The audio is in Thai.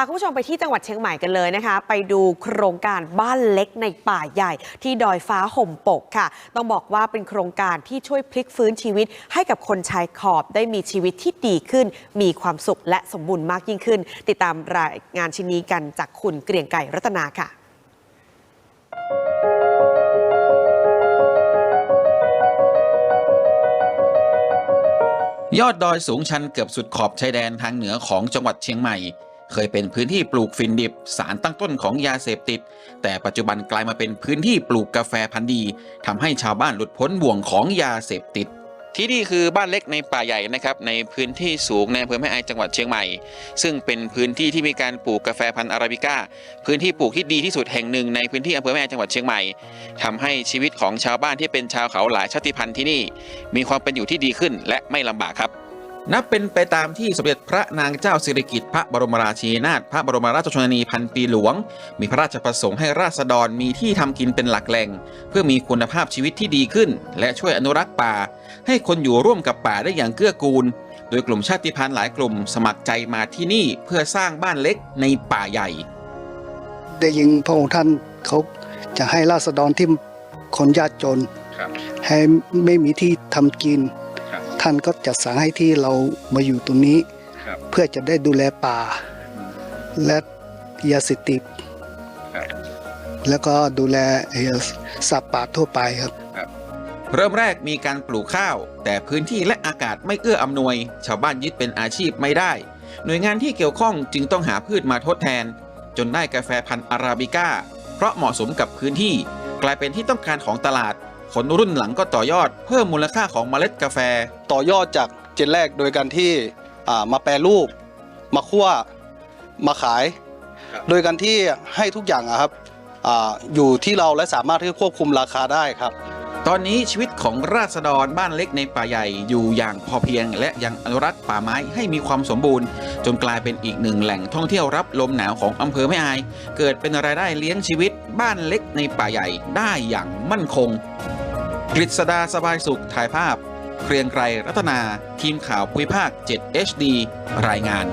าคุณผู้ชมไปที่จังหวัดเชียงใหม่กันเลยนะคะ ไปดูโครงการบ้านเล็กในป่าใหญ่ ที่ดอยฟ้าห่มปกค่ะ ต้องบอกว่าเป็นโครงการที่ช่วยพลิกฟื้นชีวิต ให้กับคนชายขอบได้มีชีวิตที่ดีขึ้น มีความสุขและสมบูรณ์มากยิ่งขึ้น ติดตามรายงานชิ้นนี้กันจากคุณเกรียงไก่รัตนาค่ะยอดดอยสูงชันเกือบสุดขอบชายแดนทางเหนือของจังหวัดเชียงใหม่ เคยเป็นพื้นที่ปลูกฝิ่นดิบ สารตั้งต้นของยาเสพติด แต่ปัจจุบันกลายมาเป็นพื้นที่ปลูกกาแฟพันธุ์ดีทำให้ชาวบ้านหลุดพ้นบ่วงของยาเสพติดที่นี่คือบ้านเล็กในป่าใหญ่นะครับในพื้นที่สูงในอำเภอแม่อายจังหวัดเชียงใหม่ ซึ่งเป็นพื้นที่ที่มีการปลูกกาแฟพันธุ์อาราบิก้า พื้นที่ปลูกที่ดีที่สุดแห่งหนึ่งในพื้นที่อำเภอแม่อายจังหวัดเชียงใหม่ทำให้ชีวิตของชาวบ้านที่เป็นชาวเขาหลายชาติพันธุ์ที่นี่ มีความเป็นอยู่ที่ดีขึ้นและไม่ลำบากครับ นับเป็นไปตามที่สมเด็จพระนางเจ้าสิริกิติ์พระบรมราชินีนาถพระบรมราชชนนีพันปีหลวง มีพระราชประสงค์ให้ราษฎรมีที่ทำกินเป็นหลักแหล่ง เพื่อมีคุณภาพชีวิตที่ดีขึ้น และช่วยอนุรักษ์ป่า ให้คนอยู่ร่วมกับป่าได้อย่างเกื้อกูล โดยกลุ่มชาติพันธุ์หลายกลุ่มสมัครใจมาที่นี่เพื่อสร้างบ้านเล็กในป่าใหญ่ ได้ยินพระองค์ท่านเขาจะให้ราษฎรที่คนยากจนครับให้ไม่มีที่ทำกินครับ ท่านก็จัดสรรให้ที่เรามาอยู่ตรงนี้ครับเพื่อจะได้ดูแลป่า และยาเสพติดครับแล้วก็ดูแลเอ่อสัตว์ป่าทั่วไปครับ เริ่มแรกมีการปลูกข้าว แต่พื้นที่และอากาศไม่เอื้ออำนวย ชาวบ้านยึดเป็นอาชีพไม่ได้ หน่วยงานที่เกี่ยวข้องจึงต้องหาพืชมาทดแทน จนได้กาแฟพันธุ์อาราบิก้า เพราะเหมาะสมกับพื้นที่ กลายเป็นที่ต้องการของตลาด คนรุ่นหลังก็ต่อยอดเพิ่มมูลค่าของเมล็ดกาแฟ ต่อยอดจากเจนแรกโดยการที่อ่ามาแปรรูป มาคั่วมาขายครับโดยการที่ให้ทุกอย่างอะครับอาอยู่ที่เราและสามารถที่จะควบคุมราคาได้ครับ ตอนนี้ชีวิตของราษฎรบ้านเล็กในป่าใหญ่อยู่อย่างพอเพียง และยังอนุรักษ์ป่าไม้ให้มีความสมบูรณ์ จนกลายเป็นอีกหนึ่งแหล่งท่องเที่ยวรับลมหนาวของอำเภอแม่อาย เกิดเป็นรายได้เลี้ยงชีวิตบ้านเล็กในป่าใหญ่ได้อย่างมั่นคง กฤษดาสบายสุขถ่ายภาพ เครียงไกรรัตนา ทีมข่าวภูมิภาค 7 HD รายงาน